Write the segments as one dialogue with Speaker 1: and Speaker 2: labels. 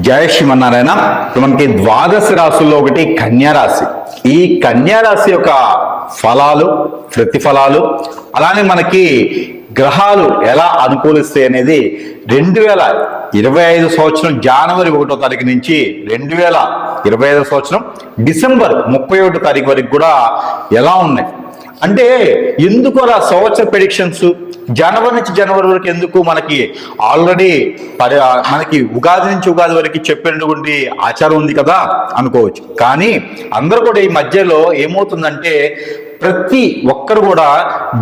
Speaker 1: జయ శ్రీమన్నారాయణ మనకి ద్వాదశ రాశుల్లో ఒకటి కన్యారాశి ఈ కన్యారాశి యొక్క ఫలాలు ప్రతిఫలాలు అలానే మనకి గ్రహాలు ఎలా అనుకూలిస్తాయి అనేది రెండు వేల ఇరవై ఐదు సంవత్సరం జనవరి ఒకటో తారీఖు నుంచి రెండు వేల ఇరవై ఐదు సంవత్సరం డిసెంబర్ ముప్పై ఒకటో తారీఖు వరకు కూడా ఎలా ఉన్నాయి? అంటే ఎందుకు అలా సంవత్సర ప్రిడిక్షన్స్ జనవరి నుంచి జనవరి వరకు ఎందుకు మనకి ఆల్రెడీ పరి మనకి ఉగాది నుంచి ఉగాది వరకు చెప్పినటువంటి ఆచారం ఉంది కదా అనుకోవచ్చు. కానీ అందరూ కూడా ఈ మధ్యలో ఏమవుతుందంటే ప్రతి ఒక్కరు కూడా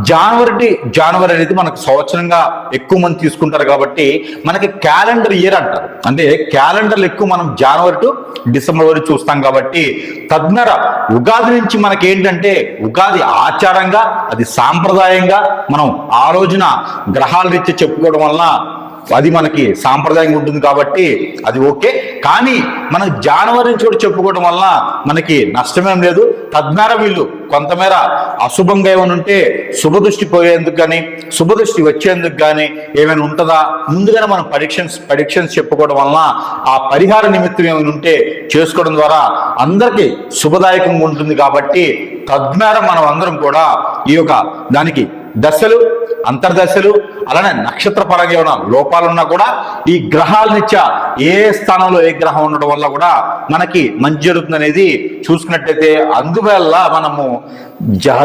Speaker 1: జనవరి జనవరి అనేది మనకు సంవత్సరంగా ఎక్కువ మంది తీసుకుంటారు కాబట్టి మనకి క్యాలెండర్ ఇయర్ అంటారు. అంటే క్యాలెండర్లు ఎక్కువ మనం జనవరి టు డిసెంబర్ వరకు చూస్తాం కాబట్టి తద్నర ఉగాది నుంచి మనకి ఏంటంటే ఉగాది ఆచారంగా అది సాంప్రదాయంగా మనం ఆ రోజున గ్రహాల రీత్యా చెప్పుకోవడం వలన అది మనకి సాంప్రదాయంగా ఉంటుంది కాబట్టి అది ఓకే. కానీ మనం జానవరిని నుంచి కూడా చెప్పుకోవడం వలన మనకి నష్టమేం లేదు. తద్వారా వీళ్ళు కొంతమేర అశుభంగా ఏమైనా ఉంటే శుభదృష్టి పోయేందుకు కానీ శుభదృష్టి వచ్చేందుకు కానీ ఏమైనా ఉంటుందా? ముందుగానే మనం పరీక్షన్స్ పరీక్షన్స్ చెప్పుకోవడం వలన ఆ పరిహార నిమిత్తం ఏమైనా ఉంటే చేసుకోవడం ద్వారా అందరికీ శుభదాయకంగా ఉంటుంది కాబట్టి తద్వారా మనం అందరం కూడా ఈ యొక్క దానికి దశలు అంతర్దశలు అలానే నక్షత్ర పరంగా ఉన్న లోపాలున్నా కూడా ఈ గ్రహాలనిచ్చా ఏ స్థానంలో ఏ గ్రహం ఉండడం వల్ల కూడా మనకి మంచి జరుగుతుంది అనేది చూసుకున్నట్టయితే అందువల్ల మనము జా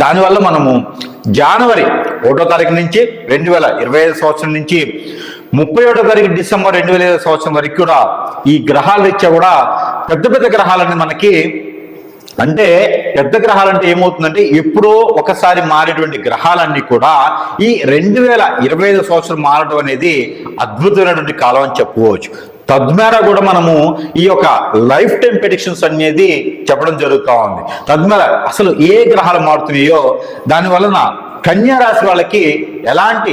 Speaker 1: దానివల్ల మనము జనవరి ఒకటో తారీఖు నుంచి రెండు వేల ఇరవై ఐదు సంవత్సరం నుంచి ముప్పై ఒకటో తారీఖు డిసెంబర్ రెండు వేల ఐదు సంవత్సరం వరకు కూడా ఈ గ్రహాల ఇచ్చా కూడా పెద్ద పెద్ద గ్రహాలని మనకి అంటే పెద్ద గ్రహాలంటే ఏమవుతుందంటే ఎప్పుడో ఒకసారి మారేటువంటి గ్రహాలన్నీ కూడా ఈ రెండు వేల ఇరవై ఐదు సంవత్సరం మారడం అనేది అద్భుతమైనటువంటి కాలం అని చెప్పుకోవచ్చు. తద్మేర కూడా మనము ఈ యొక్క లైఫ్ టైం ప్రెడిక్షన్స్ అనేది చెప్పడం జరుగుతూ ఉంది. తద్మేర అసలు ఏ గ్రహాలు మారుతున్నాయో దాని వలన కన్యా రాశి వాళ్ళకి ఎలాంటి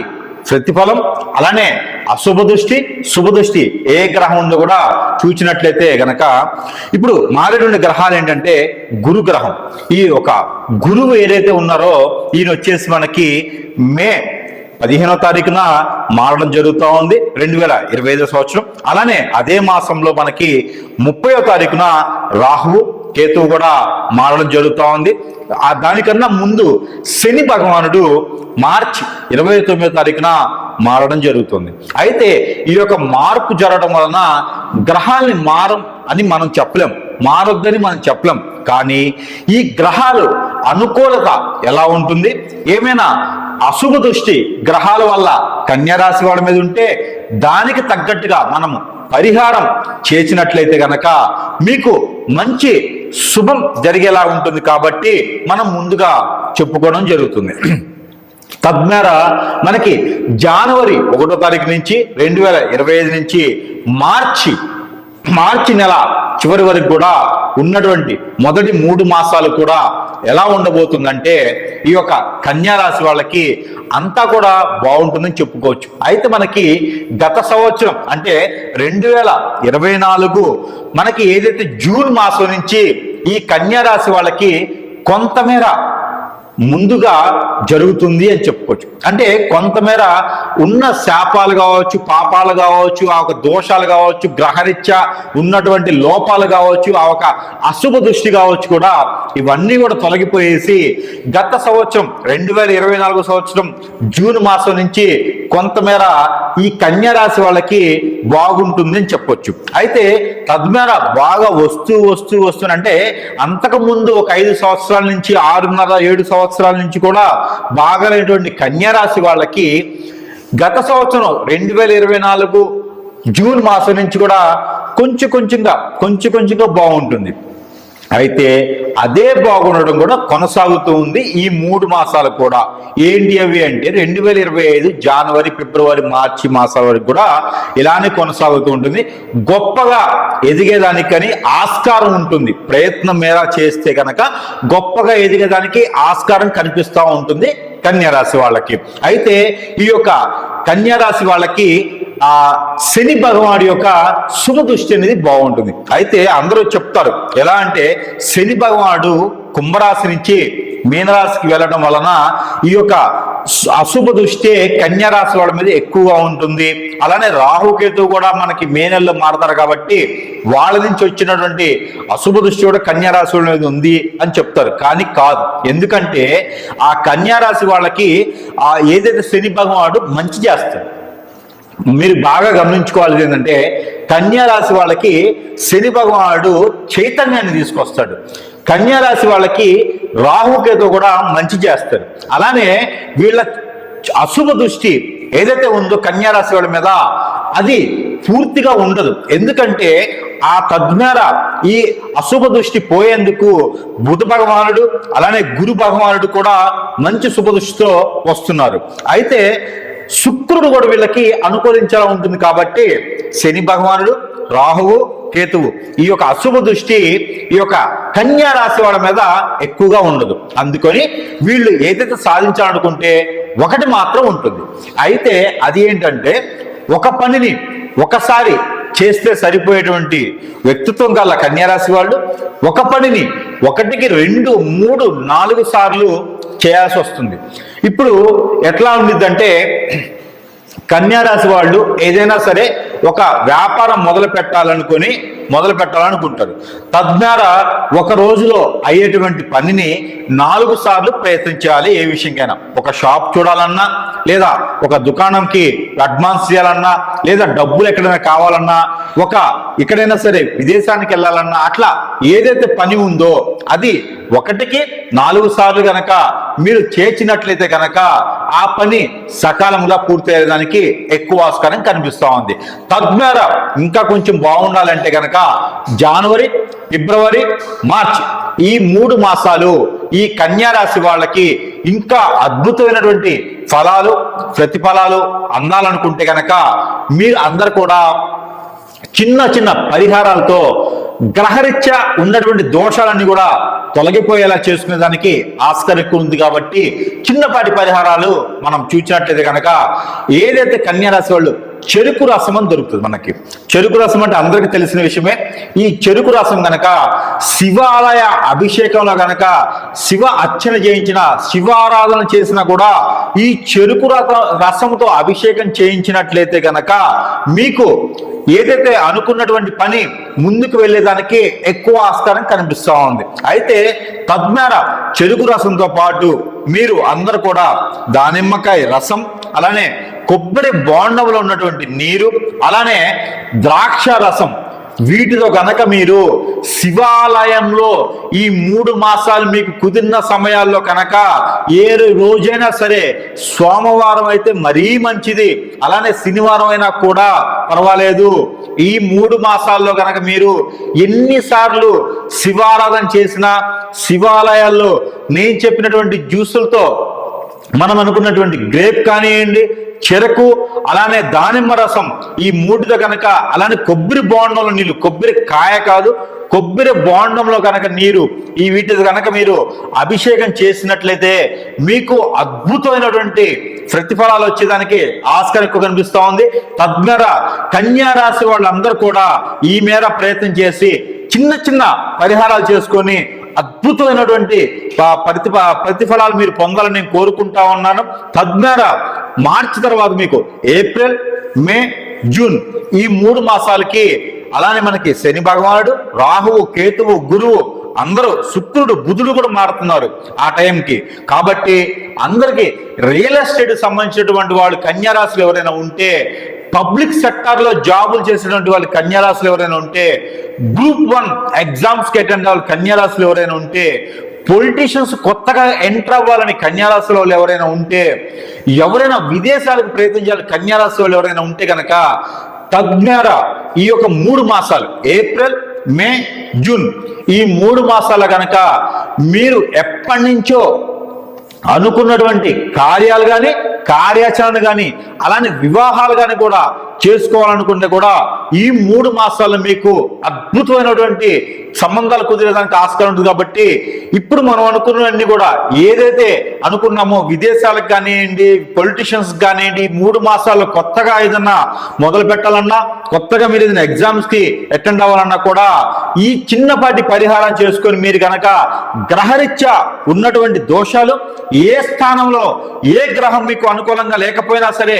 Speaker 1: ప్రతిఫలం అలానే అశుభ దృష్టి శుభ దృష్టి ఏ గ్రహం ఉందో కూడా చూచినట్లయితే గనక ఇప్పుడు మారేటువంటి గ్రహాలు ఏంటంటే గురు గ్రహం. ఈ ఒక గురువు ఏదైతే ఉన్నారో ఈయన వచ్చేసి మనకి మే పదిహేనో తారీఖున మారడం జరుగుతూ ఉంది రెండు వేల ఇరవై ఐదో సంవత్సరం. అలానే అదే మాసంలో మనకి ముప్పయో తారీఖున రాహువు కేతువు కూడా మారడం జరుగుతూ ఉంది. ఆ దానికన్నా ముందు శని భగవానుడు మార్చి ఇరవై తొమ్మిదో తారీఖున మారడం జరుగుతుంది. అయితే ఈ యొక్క మార్పు జరగడం వలన గ్రహాల్ని మారం అని మనం చెప్పలేం. మారొద్దని మనం చెప్పలేం. కానీ ఈ గ్రహాలు అనుకూలత ఎలా ఉంటుంది? ఏమైనా అశుభ దృష్టి గ్రహాల వల్ల కన్యరాశి వాళ్ళ మీద ఉంటే దానికి తగ్గట్టుగా మనము పరిహారం చేసినట్లయితే గనక మీకు మంచి శుభం జరిగేలా ఉంటుంది కాబట్టి మనం ముందుగా చెప్పుకోవడం జరుగుతుంది. తద్మేర మనకి జనవరి ఒకటో తారీఖు నుంచి రెండు వేల ఇరవై ఐదు నుంచి మార్చి మార్చి నెల చివరి వరకు కూడా ఉన్నటువంటి మొదటి మూడు మాసాలు కూడా ఎలా ఉండబోతుందంటే ఈ యొక్క కన్యారాశి వాళ్ళకి అంతా కూడా బాగుంటుందని చెప్పుకోవచ్చు. అయితే మనకి గత సంవత్సరం అంటే రెండు వేల ఇరవై నాలుగు మనకి ఏదైతే జూన్ మాసం నుంచి ఈ కన్యారాశి వాళ్ళకి కొంతమేర ముందుగా జరుగుతుంది అని చెప్పుకోవచ్చు. అంటే కొంతమేర ఉన్న శాపాలు కావచ్చు పాపాలు కావచ్చు ఆ ఒక దోషాలు కావచ్చు గ్రహరీత్యా ఉన్నటువంటి లోపాలు కావచ్చు ఆ ఒక అశుభ దృష్టి కావచ్చు కూడా ఇవన్నీ కూడా తొలగిపోయేసి గత సంవత్సరం రెండు వేల ఇరవై నాలుగు సంవత్సరం జూన్ మాసం నుంచి కొంతమేర ఈ కన్యారాశి వాళ్ళకి బాగుంటుంది అని చెప్పొచ్చు. అయితే తద్మేర బాగా వస్తూ వస్తూ వస్తూ అంటే అంతకు ముందు ఒక ఐదు సంవత్సరాల నుంచి ఆరున్నర ఏడు సంవత్సరాలు సంవత్సరాల నుంచి కూడా బాగలేనటువంటి కన్యారాశి వాళ్ళకి గత సంవత్సరం రెండు వేల ఇరవై నాలుగు జూన్ మాసం నుంచి కూడా కొంచెం కొంచెంగా కొంచెం కొంచెంగా బాగుంటుంది. అయితే అదే బాగుండడం కూడా కొనసాగుతూ ఉంది ఈ మూడు మాసాలు కూడా. ఏంటి అవి అంటే రెండు వేల ఇరవై ఐదు జనవరి ఫిబ్రవరి మార్చి మాసాల వరకు కూడా ఇలానే కొనసాగుతూ ఉంటుంది. గొప్పగా ఎదిగేదానికని ఆస్కారం ఉంటుంది. ప్రయత్నం మేర చేస్తే కనుక గొప్పగా ఎదిగేదానికి ఆస్కారం కనిపిస్తూ ఉంటుంది కన్యారాశి వాళ్ళకి. అయితే ఈ యొక్క కన్యారాశి వాళ్ళకి ఆ శని భగవాడు యొక్క శుభ దృష్టి అనేది బాగుంటుంది. అయితే అందరూ చెప్తారు ఎలా అంటే శని భగవానుడు కుంభరాశి నుంచి మీనరాశికి వెళ్ళడం వలన ఈ యొక్క అశుభ దృష్టి కన్యారాశి వాళ్ళ మీద ఎక్కువగా ఉంటుంది. అలానే రాహుకేతు కూడా మనకి మే నెలలో మారతారు కాబట్టి వాళ్ళ నుంచి వచ్చినటువంటి అశుభ దృష్టి కూడా కన్యారాశి వాళ్ళ మీద ఉంది అని చెప్తారు. కానీ కాదు ఎందుకంటే ఆ కన్యారాశి వాళ్ళకి ఆ ఏదైతే శని భగవాడు మంచి చేస్తాడు మీరు బాగా గమనించుకోవాల్సింది ఏంటంటే కన్యారాశి వాళ్ళకి శని భగవానుడు చైతన్యాన్ని తీసుకొస్తాడు. కన్యారాశి వాళ్ళకి రాహుకేతు కూడా మంచి చేస్తాడు. అలానే వీళ్ళ అశుభ దృష్టి ఏదైతే ఉందో కన్యారాశి వాళ్ళ మీద అది పూర్తిగా ఉండదు. ఎందుకంటే ఆ తద్మేర ఈ అశుభ దృష్టి పోయేందుకు బుధ భగవానుడు అలానే గురు భగవానుడు కూడా మంచి శుభ దృష్టితో వస్తున్నారు. అయితే శుక్రుడు కూడా వీళ్ళకి అనుకూలించేలా ఉంటుంది కాబట్టి శని భగవానుడు రాహువు కేతువు ఈ యొక్క అశుభ దృష్టి ఈ యొక్క కన్యా రాశి వాళ్ళ మీద ఎక్కువగా ఉండదు. అందుకని వీళ్ళు ఏదైతే సాధించాలనుకుంటే ఒకటి మాత్రం ఉంటుంది. అయితే అది ఏంటంటే ఒక పనిని ఒకసారి చేస్తే సరిపోయేటువంటి వ్యక్తిత్వం గల కన్యారాశి వాళ్ళు ఒక పనిని ఒకటికి రెండు మూడు నాలుగు సార్లు చేయాల్సి వస్తుంది. ఇప్పుడు ఎట్లా ఉండిద్దంటే కన్యారాశి వాళ్ళు ఏదైనా సరే ఒక వ్యాపారం మొదలు పెట్టాలనుకొని మొదలు పెట్టాలనుకుంటారు. తద్వారా ఒక రోజులో అయ్యేటువంటి పనిని నాలుగు సార్లు ప్రయత్నించాలి ఏ విషయంకైనా. ఒక షాప్ చూడాలన్నా లేదా ఒక దుకాణంకి అడ్వాన్స్ చేయాలన్నా లేదా డబ్బులు ఎక్కడైనా కావాలన్నా ఒక ఎక్కడైనా సరే విదేశానికి వెళ్ళాలన్నా అట్లా ఏదైతే పని ఉందో అది ఒకటికి నాలుగు సార్లు గనక మీరు చేర్చినట్లయితే గనక ఆ పని సకాలంగా పూర్తి అయ్యేదానికి ఎక్కువ ఆస్కారం కనిపిస్తూ ఉంది. తద్వారా ఇంకా కొంచెం బాగుండాలంటే గనక జనవరి ఫిబ్రవరి మార్చ్ ఈ మూడు మాసాలు ఈ కన్యారాశి వాళ్ళకి ఇంకా అద్భుతమైనటువంటి ఫలాలు ప్రతిఫలాలు అందాలనుకుంటే గనక మీరు అందరు కూడా చిన్న చిన్న పరిహారాలతో గ్రహరీత్యా ఉన్నటువంటి దోషాలన్నీ కూడా తొలగిపోయేలా చేసుకునే దానికి ఆస్కారం ఎక్కువ ఉంది కాబట్టి చిన్నపాటి పరిహారాలు మనం చూసినట్లయితే కనుక ఏదైతే కన్యారాశి వాళ్ళు చెరుకు రసం అని దొరుకుతుంది మనకి. చెరుకు రసం అంటే అందరికీ తెలిసిన విషయమే. ఈ చెరుకు రసం గనక శివాలయ అభిషేకంలో గనక శివ అర్చన చేయించిన శివారాధన చేసినా కూడా ఈ చెరుకు రస- రసంతో అభిషేకం చేయించినట్లయితే గనక మీకు ఏదైతే అనుకున్నటువంటి పని ముందుకు వెళ్ళేదానికి ఎక్కువ ఆస్కారం కనిపిస్తూ ఉంది. అయితే తద్మేర చెరుకు రసంతో పాటు మీరు అందరు కూడా దానిమ్మకాయ రసం అలానే కొబ్బరి బోండంలో ఉన్నటువంటి నీరు అలానే ద్రాక్ష రసం వీటితో గనక మీరు శివాలయంలో ఈ మూడు మాసాలు మీకు కుదిరిన సమయాల్లో కనుక ఏ రోజైనా సరే సోమవారం అయితే మరీ మంచిది. అలానే శనివారం అయినా కూడా పర్వాలేదు. ఈ మూడు మాసాల్లో కనుక మీరు ఎన్నిసార్లు శివారాధన చేసినా శివాలయాల్లో నేను చెప్పినటువంటి జ్యూసులతో మనం అనుకున్నటువంటి గ్రేప్ కానివ్వండి చెరకు అలానే దానిమ్మ రసం ఈ మూటితో కనుక అలానే కొబ్బరి బోండంలో నీళ్ళు కొబ్బరి కాయ కాదు కొబ్బరి బోండంలో కనుక నీరు ఈ వీటి కనుక మీరు అభిషేకం చేసినట్లయితే మీకు అద్భుతమైనటువంటి ప్రతిఫలాలు వచ్చేదానికి ఆస్కారం ఎక్కువ కనిపిస్తూ ఉంది. తద్వారా కన్యా రాశి వాళ్ళందరూ కూడా ఈ మేర ప్రయత్నం చేసి చిన్న చిన్న పరిహారాలు చేసుకొని అద్భుతమైనటువంటి ప- ప్రతిఫ ప్రతిఫలాలు మీరు పొందాలని నేను కోరుకుంటా ఉన్నాను. తద్వారా మార్చి తర్వాత మీకు ఏప్రిల్ మే జూన్ ఈ మూడు మాసాలకి అలానే మనకి శని భగవానుడు రాహువు కేతువు గురువు అందరూ శుక్రుడు బుధుడు కూడా మారుతున్నారు ఆ టైంకి. కాబట్టి అందరికీ రియల్ ఎస్టేట్ సంబంధించినటువంటి వాళ్ళు కన్యారాశులు ఎవరైనా ఉంటే పబ్లిక్ సెక్టార్లో జాబులు చేసినటువంటి వాళ్ళు కన్యారాశులు ఎవరైనా ఉంటే గ్రూప్ వన్ ఎగ్జామ్స్కి అటెండ్ వాళ్ళు కన్యారాశులు ఎవరైనా ఉంటే పొలిటీషియన్స్ కొత్తగా ఎంటర్ అవ్వాలని కన్యారాశుల వాళ్ళు ఎవరైనా ఉంటే ఎవరైనా విదేశాలకు ప్రయత్నించాలి కన్యారాశి వాళ్ళు ఎవరైనా ఉంటే కనుక తజ్ఞార ఈ యొక్క మూడు మాసాలు ఏప్రిల్ మే జూన్ ఈ మూడు మాసాల కనుక మీరు ఎప్పటి నుంచో అనుకున్నటువంటి కార్యాలు కానీ కార్యాచరణ కానీ అలానే వివాహాలు కానీ కూడా చేసుకోవాలనుకుంటే కూడా ఈ మూడు మాసాల్లో మీకు అద్భుతమైనటువంటి సంబంధాలు కుదిరేదానికి ఆస్కారం ఉంటుంది కాబట్టి ఇప్పుడు మనం అనుకున్నవన్నీ కూడా ఏదైతే అనుకున్నామో విదేశాలకు కానివ్వండి పొలిటీషియన్స్ కానివ్వండి మూడు మాసాల్లో కొత్తగా ఏదన్నా మొదలు పెట్టాలన్నా కొత్తగా మీరు ఏదైనా ఎగ్జామ్స్కి అటెండ్ అవ్వాలన్నా కూడా ఈ చిన్నపాటి పరిహారం చేసుకొని మీరు కనుక గ్రహరీత్యా ఉన్నటువంటి దోషాలు ఏ స్థానంలో ఏ గ్రహం మీకు అనుకూలంగా లేకపోయినా సరే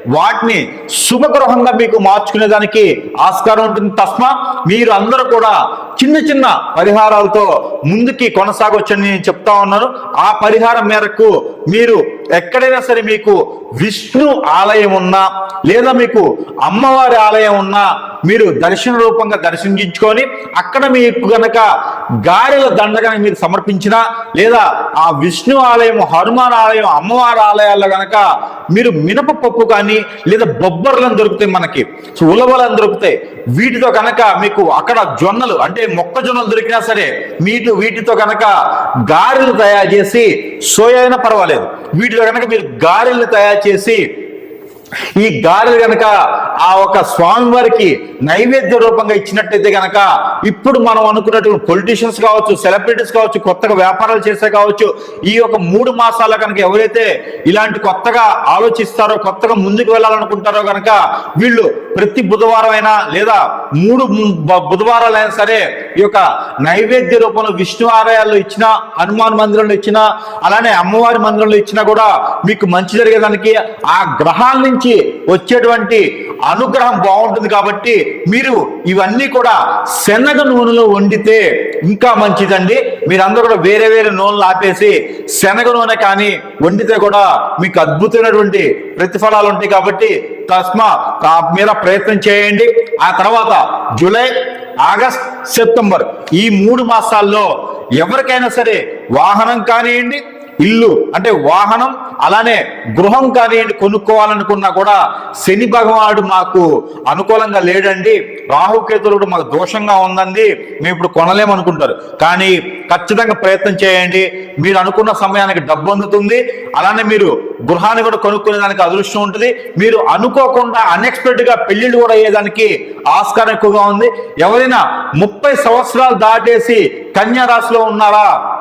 Speaker 1: వాటిని శుభగ్రహంగా మీకు మార్చుకునేదానికి ఆస్కారం ఉంటుంది. తస్మా మీరు అందరూ కూడా చిన్న చిన్న పరిహారాలతో ముందుకి కొనసాగొచ్చని నేను చెప్తా ఉన్నాను. ఆ పరిహారం మేరకు మీరు ఎక్కడైనా సరే మీకు విష్ణు ఆలయం ఉన్నా లేదా మీకు అమ్మవారి ఆలయం ఉన్నా మీరు దర్శన రూపంగా దర్శించుకొని అక్కడ మీకు గనక గారెల దండ గనక మీరు సమర్పించినా లేదా ఆ విష్ణు ఆలయం హనుమాన్ ఆలయం అమ్మవారి ఆలయాల్లో గనక మీరు మినపపప్పు కానీ లేదా బొబ్బర్లను దొరుకుతాయి మనకి. సో ఉలవలను దొరుకుతాయి. వీటితో కనుక మీకు అక్కడ జొన్నలు అంటే మొక్కజొన్నలు దొరికినా సరే మీటు వీటితో కనుక గారెలు తయారు చేసి సోయా అయినా పర్వాలేదు. వీటితో కనుక మీరు గారెలు తయారు చేసి ఈ గారెలు గనక ఆ ఒక స్వామివారికి నైవేద్య రూపంగా ఇచ్చినట్టయితే గనక ఇప్పుడు మనం అనుకున్నటువంటి పొలిటీషియన్స్ కావచ్చు సెలబ్రిటీస్ కావచ్చు కొత్తగా వ్యాపారాలు చేసే కావచ్చు ఈ యొక్క మూడు మాసాల కనుక ఎవరైతే ఇలాంటి కొత్తగా ఆలోచిస్తారో కొత్తగా ముందుకు వెళ్ళాలనుకుంటారో గనక వీళ్ళు ప్రతి బుధవారం అయినా లేదా మూడు బుధవారాలైనా సరే ఈ యొక్క నైవేద్య రూపంలో విష్ణు ఆలయాల్లో ఇచ్చిన హనుమాన్ మందిరంలో ఇచ్చిన అలానే అమ్మవారి మందిరంలో ఇచ్చినా కూడా మీకు మంచి జరిగేదానికి ఆ గ్రహాల నుంచి వచ్చేటువంటి అనుగ్రహం బాగుంటుంది కాబట్టి మీరు ఇవన్నీ కూడా శనగ నూనెలో వండితే ఇంకా మంచిదండి. మీరందరూ కూడా వేరే వేరే నూనెలు ఆపేసి శనగ నూనె కానీ వండితే కూడా మీకు అద్భుతమైనటువంటి ప్రతిఫలాలు ఉంటాయి కాబట్టి తస్మా మీద ప్రయత్నం చేయండి. ఆ తర్వాత జూలై ఆగస్ట్ సెప్టెంబర్ ఈ మూడు మాసాల్లో ఎవరికైనా సరే వాహనం కానివ్వండి ఇల్లు అంటే వాహనం అలానే గృహం కానివ్వండి కొనుక్కోవాలనుకున్నా కూడా శని భగవానుడు మాకు అనుకూలంగా లేడండి. రాహుకేతుడు మాకు దోషంగా ఉందండి. మేము ఇప్పుడు కొనలేమనుకుంటారు. కానీ ఖచ్చితంగా ప్రయత్నం చేయండి. మీరు అనుకున్న సమయానికి డబ్బు అందుతుంది. అలానే మీరు గృహాన్ని కూడా కొనుక్కునే దానికి అదృష్టం ఉంటుంది. మీరు అనుకోకుండా అన్ఎక్స్పెక్టెడ్గా పెళ్ళిళ్ళు కూడా అయ్యేదానికి ఆస్కారం ఎక్కువగా ఉంది. ఎవరైనా ముప్పై సంవత్సరాలు దాటేసి కన్యా రాశిలో ఉన్నారా?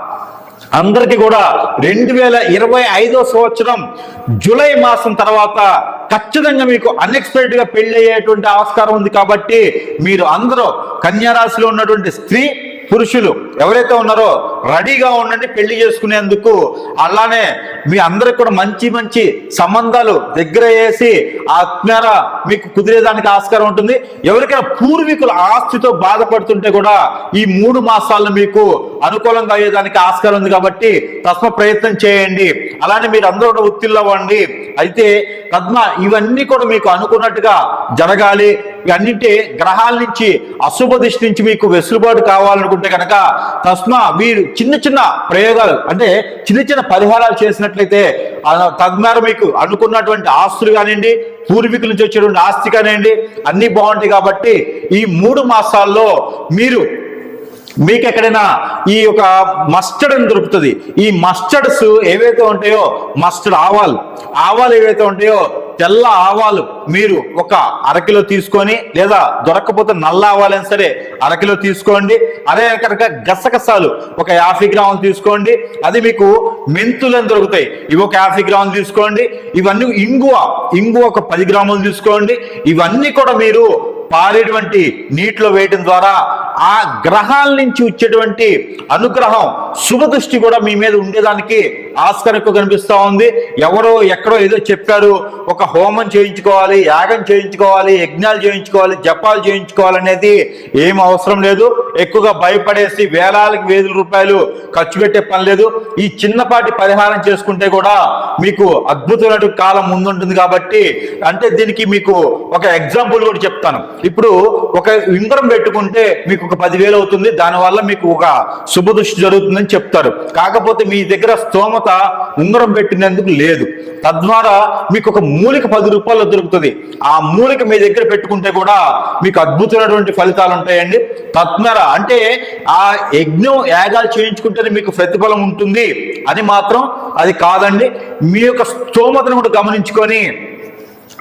Speaker 1: అందరికీ కూడా రెండు వేల ఇరవై ఐదో సంవత్సరం జూలై మాసం తర్వాత ఖచ్చితంగా మీకు అన్ఎక్స్పెక్టెడ్గా పెళ్ళి అయ్యేటువంటి ఆస్కారం ఉంది కాబట్టి మీరు అందరూ కన్యా రాశిలో ఉన్నటువంటి స్త్రీ పురుషులు ఎవరైతే ఉన్నారో రెడీగా ఉండండి పెళ్ళి చేసుకునేందుకు. అలానే మీ అందరికి కూడా మంచి మంచి సంబంధాలు దగ్గర వేసి ఆత్మీయ మీకు కుదిరేదానికి ఆస్కారం ఉంటుంది. ఎవరికైనా పూర్వీకుల ఆస్తితో బాధపడుతుంటే కూడా ఈ మూడు మాసాలను మీకు అనుకూలంగా అయ్యేదానికి ఆస్కారం ఉంది కాబట్టి తస్మ ప్రయత్నం చేయండి. అలానే మీరు అందరూ కూడా ఉత్తిల్లవ్వండి అయితే పద్మ ఇవన్నీ కూడా మీకు అనుకున్నట్టుగా జరగాలి. ఇవన్నింటి గ్రహాల నుంచి అశుభ దృష్టి నుంచి మీకు వెసులుబాటు ఉంటే కనుక తస్మా మీరు చిన్న చిన్న ప్రయోగాలు అంటే చిన్న చిన్న పరిహారాలు చేసినట్లయితే తద్వారా మీకు అనుకున్నటువంటి ఆస్తులు కానివ్వండి పూర్వీకుల నుంచి వచ్చేటువంటి ఆస్తి కానివ్వండి అన్ని బాగుంటాయి కాబట్టి ఈ మూడు మాసాల్లో మీరు మీకు ఎక్కడైనా ఈ యొక్క మస్టర్డ్ అని దొరుకుతుంది. ఈ మస్టర్డ్స్ ఏవైతే ఉంటాయో మస్టర్డ్ ఆవాలు ఆవాలు ఏవైతే ఉంటాయో తెల్ల ఆవాలు మీరు ఒక అరకిలో తీసుకొని లేదా దొరకకపోతే నల్ల ఆవాలైనా సరే అరకిలో తీసుకోండి. అదే రకరక గసగసాలు ఒక యాభై గ్రాములు తీసుకోండి. అది మీకు మెంతులను దొరుకుతాయి. ఇవి ఒక యాభై గ్రాములు తీసుకోండి. ఇవన్నీ ఇంగువ ఇంగువ ఒక పది గ్రాములు తీసుకోండి. ఇవన్నీ కూడా మీరు పారేటువంటి నీటిలో వేయటం ద్వారా ఆ గ్రహాల నుంచి వచ్చేటువంటి అనుగ్రహం శుభదృష్టి కూడా మీ మీద ఉండేదానికి ఆస్కారం ఎక్కువ కనిపిస్తూ ఉంది. ఎవరో ఎక్కడో ఏదో చెప్పారు ఒక హోమం చేయించుకోవాలి యాగం చేయించుకోవాలి యజ్ఞాలు చేయించుకోవాలి జపాలు చేయించుకోవాలనేది ఏం అవసరం లేదు. ఎక్కువగా భయపడేసి వేలాలకి వేల రూపాయలు ఖర్చు పెట్టే పని లేదు. ఈ చిన్నపాటి పరిహారం చేసుకుంటే కూడా మీకు అద్భుతమైన కాలం ముందుంటుంది కాబట్టి అంటే దీనికి మీకు ఒక ఎగ్జాంపుల్ కూడా చెప్తాను. ఇప్పుడు ఒక ఉంగరం పెట్టుకుంటే మీకు ఒక పదివేలు అవుతుంది దానివల్ల మీకు ఒక శుభదృష్టి జరుగుతుందని చెప్తారు. కాకపోతే మీ దగ్గర స్తోమత ఉంగరం పెట్టినందుకు లేదు. తద్వారా మీకు ఒక మూలిక పది రూపాయలు దొరుకుతుంది. ఆ మూలిక మీ దగ్గర పెట్టుకుంటే కూడా మీకు అద్భుతమైనటువంటి ఫలితాలు ఉంటాయండి. తద్వారా అంటే ఆ యజ్ఞం యాగాలు చేయించుకుంటేనే మీకు ప్రతిఫలం ఉంటుంది. అని మాత్రం అది కాదండి. మీ యొక్క స్తోమతను కూడా గమనించుకొని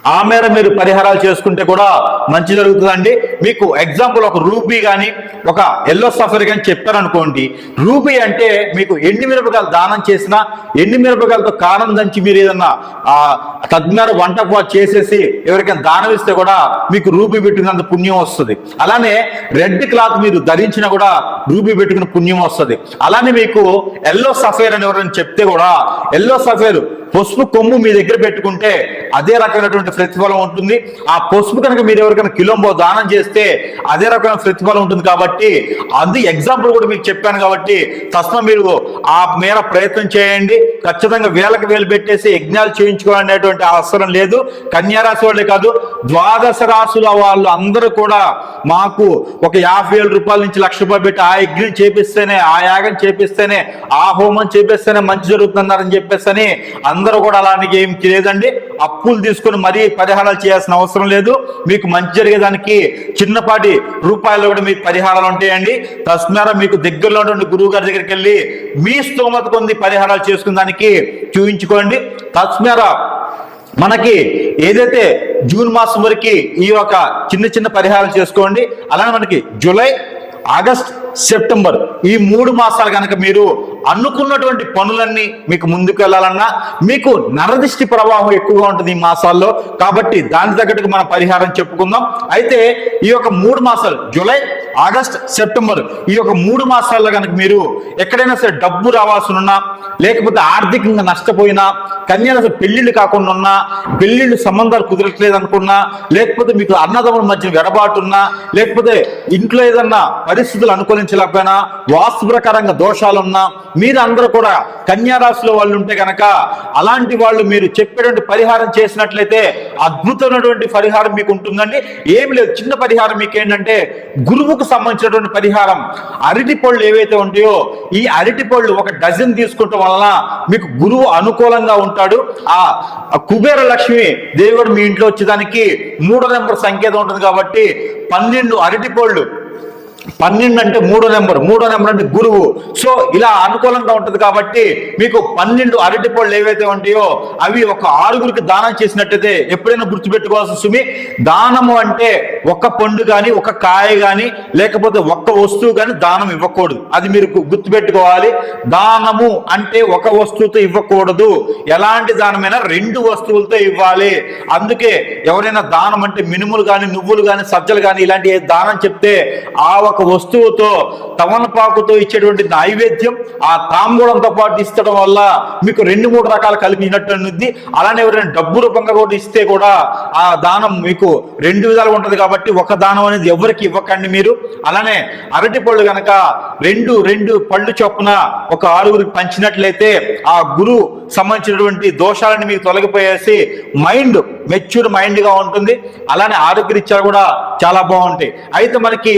Speaker 1: ఆ మేర మీరు పరిహారాలు చేసుకుంటే కూడా మంచి జరుగుతుందండి. మీకు ఎగ్జాంపుల్ ఒక రూపీ కానీ ఒక ఎల్లో సఫర్ కానీ చెప్పారనుకోండి. రూపీ అంటే మీకు ఎండి మిరపకాయలు దానం చేసినా ఎండి మిరపకాయలతో కారం దంచి మీరు ఏదన్నా ఆ వంట చేసేసి ఎవరికైనా దానం ఇస్తే కూడా మీకు రూపీ పెట్టుకున్నంత పుణ్యం వస్తుంది. అలానే రెడ్ క్లాత్ మీరు ధరించినా కూడా రూపీ పెట్టుకున్న పుణ్యం వస్తుంది. అలానే మీకు ఎల్లో సఫేర్ అని ఎవరైనా చెప్తే కూడా ఎల్లో సఫేర్ పసుపు కొమ్ము మీ దగ్గర పెట్టుకుంటే అదే రకమైనటువంటి ప్రతిఫలం ఉంటుంది. ఆ పసుపు కనుక మీరు ఎవరికైనా కిలోంబో దానం చేస్తే అదే రకమైన ప్రతిఫలం ఉంటుంది కాబట్టి అది ఎగ్జాంపుల్ కూడా మీకు చెప్పాను కాబట్టి తస్మ మీరు ఆ మేర ప్రయత్నం చేయండి. ఖచ్చితంగా వేలకు వేలు పెట్టేసి యజ్ఞాలు చేయించుకోవాలనేటువంటి అవసరం లేదు. కన్యారాశి వాళ్ళే కాదు ద్వాదశ రాశుల వాళ్ళు అందరూ కూడా మాకు ఒక యాభై వేల రూపాయల నుంచి లక్ష రూపాయలు పెట్టి ఆ యజ్ఞం చేపిస్తేనే ఆ యాగం చేపిస్తేనే ఆ హోమం చేపిస్తేనే మంచి జరుగుతుందన్నారని చెప్పేసి అని అందరూ కూడా అలాంటి ఏం లేదండి. అప్పులు తీసుకొని మరీ పరిహారాలు చేయాల్సిన అవసరం లేదు. మీకు మంచి జరిగేదానికి చిన్నపాటి రూపాయలు కూడా మీకు పరిహారాలు ఉంటాయండి. తస్మారా మీకు దగ్గరలో ఉన్న గురువు గారి దగ్గరికి వెళ్ళి మీ స్తోమత కొంది పరిహారాలు చేసుకున్న దానికి చూపించుకోండి తస్మారా మనకి ఏదైతే జూన్ మాసం వరకు ఈ యొక్క చిన్న చిన్న పరిహారాలు చేసుకోండి. అలానే మనకి జూలై ఆగస్ట్ సెప్టెంబర్ ఈ మూడు మాసాలు కనుక మీరు అనుకున్నటువంటి పనులన్నీ మీకు ముందుకు వెళ్ళాలన్నా మీకు నరదిష్టి ప్రవాహం ఎక్కువగా ఉంటుంది ఈ మాసాల్లో కాబట్టి దాని తగ్గట్టుగా మనం పరిహారం చెప్పుకుందాం. అయితే ఈ యొక్క మూడు మాసాలు జూలై ఆగస్ట్ సెప్టెంబర్. ఈ యొక్క మూడు మాసాల్లో కనుక మీరు ఎక్కడైనా సరే డబ్బు రావాల్సి ఉన్నా లేకపోతే ఆర్థికంగా నష్టపోయినా కన్యాల పెళ్ళిళ్ళు కాకుండా ఉన్నా పెళ్ళిళ్ళు సంబంధాలు కుదరట్లేదు అనుకున్నా లేకపోతే మీకు అన్నదమ్ముల మధ్య వెడబాటున్నా లేకపోతే ఇంట్లో ఏదన్నా పరిస్థితులు అనుకూలించలేకపోయినా వాస్తు ప్రకారంగా దోషాలున్నా మీరు అందరూ కూడా కన్యారాశిలో వాళ్ళు ఉంటే కనుక అలాంటి వాళ్ళు మీరు చెప్పేటువంటి పరిహారం చేసినట్లయితే అద్భుతమైనటువంటి పరిహారం మీకు ఉంటుందండి ఏమి లేదు చిన్న పరిహారం మీకు ఏంటంటే గురువు గురువుకు సంబంధించినటువంటి పరిహారం. అరటి పళ్ళు ఏవైతే ఉంటాయో ఈ అరటి పళ్ళు ఒక డజన్ తీసుకోవటం వలన మీకు గురువు అనుకూలంగా ఉంటాడు. ఆ ఆ కుబేర లక్ష్మి దేవుడు మీ ఇంట్లో వచ్చేదానికి మూడో నెంబర్ సంకేతం ఉంటుంది కాబట్టి పన్నెండు అరటి పళ్ళు పన్నెండు అంటే మూడో నెంబర్ మూడో నెంబర్ అంటే గురువు. సో ఇలా అనుకూలంగా ఉంటుంది కాబట్టి మీకు పన్నెండు అరటి పళ్ళు ఏవైతే ఉంటాయో అవి ఒక ఆరుగురికి దానం చేసినట్టయితే ఎప్పుడైనా గుర్తుపెట్టుకోవాల్సి సుమి దానము అంటే ఒక పండు కానీ ఒక కాయ కానీ లేకపోతే ఒక్క వస్తువు కానీ దానం ఇవ్వకూడదు. అది మీరు గుర్తుపెట్టుకోవాలి. దానము అంటే ఒక వస్తువుతో ఇవ్వకూడదు. ఎలాంటి దానమైనా రెండు వస్తువులతో ఇవ్వాలి. అందుకే ఎవరైనా దానం అంటే మినుములు కానీ నువ్వులు కానీ సజ్జలు కానీ ఇలాంటి దానం చెప్తే ఆ ఒక వస్తువుతో తమలపాకుతో ఇచ్చేటువంటి నైవేద్యం ఆ తాంబూలంతో పాటు ఇస్తడం వల్ల మీకు రెండు మూడు రకాలు కలిపినట్టు ఉంది అలానే ఎవరైనా డబ్బు రూపంగా కూడా ఇస్తే కూడా ఆ దానం మీకు రెండు విధాలు ఉంటుంది కాబట్టి ఒక దానం అనేది ఎవరికి ఇవ్వకండి మీరు. అలానే అరటి పళ్ళు కనుక రెండు రెండు పళ్ళు చొప్పున ఒక ఆరుగురికి పంచినట్లయితే ఆ గురువు సంబంధించినటువంటి దోషాలను మీకు తొలగిపోయేసి మైండ్ మెచ్యూర్ మైండ్గా ఉంటుంది. అలానే ఆరోగ్యరీత్యాలు కూడా చాలా బాగుంటాయి. అయితే మనకి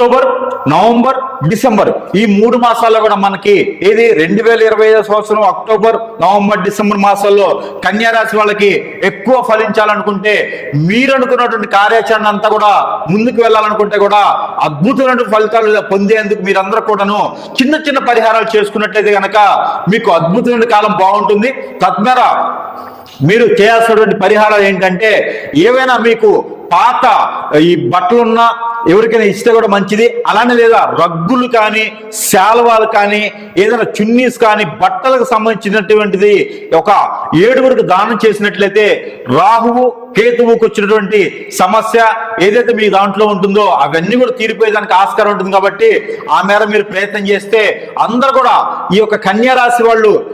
Speaker 1: అక్టోబర్ నవంబర్ డిసెంబర్. ఈ మూడు మాసాల్లో కూడా మనకి ఇది రెండు వేల ఇరవై ఐదో సంవత్సరం అక్టోబర్ నవంబర్ డిసెంబర్ మాసాల్లో కన్యారాశి వాళ్ళకి ఎక్కువ ఫలించాలనుకుంటే మీరు అనుకున్నటువంటి కార్యాచరణ అంతా కూడా ముందుకు వెళ్ళాలనుకుంటే కూడా అద్భుతమైన ఫలితాలు పొందేందుకు మీరందరూ కూడాను చిన్న చిన్న పరిహారాలు చేసుకున్నట్లయితే కనుక మీకు అద్భుతమైన కాలం బాగుంటుంది. తద్వారా మీరు చేయాల్సినటువంటి పరిహారాలు ఏంటంటే ఏవైనా మీకు పాత ఈ బట్టలున్నా ఎవరికైనా ఇస్తే కూడా మంచిది. అలానే లేదా రగ్గులు కానీ శాల్వాలు కానీ ఏదైనా చున్నీస్ కానీ బట్టలకు సంబంధించినటువంటిది ఒక ఏడుగురికి దానం చేసినట్లయితే రాహువు కేతువుకు వచ్చినటువంటి సమస్య ఏదైతే మీ దాంట్లో ఉంటుందో అవన్నీ కూడా తీరిపోయేదానికి ఆస్కారం ఉంటుంది కాబట్టి ఆ మేర మీరు ప్రయత్నం చేస్తే అందరూ కూడా ఈ యొక్క కన్యా రాశి వాళ్ళు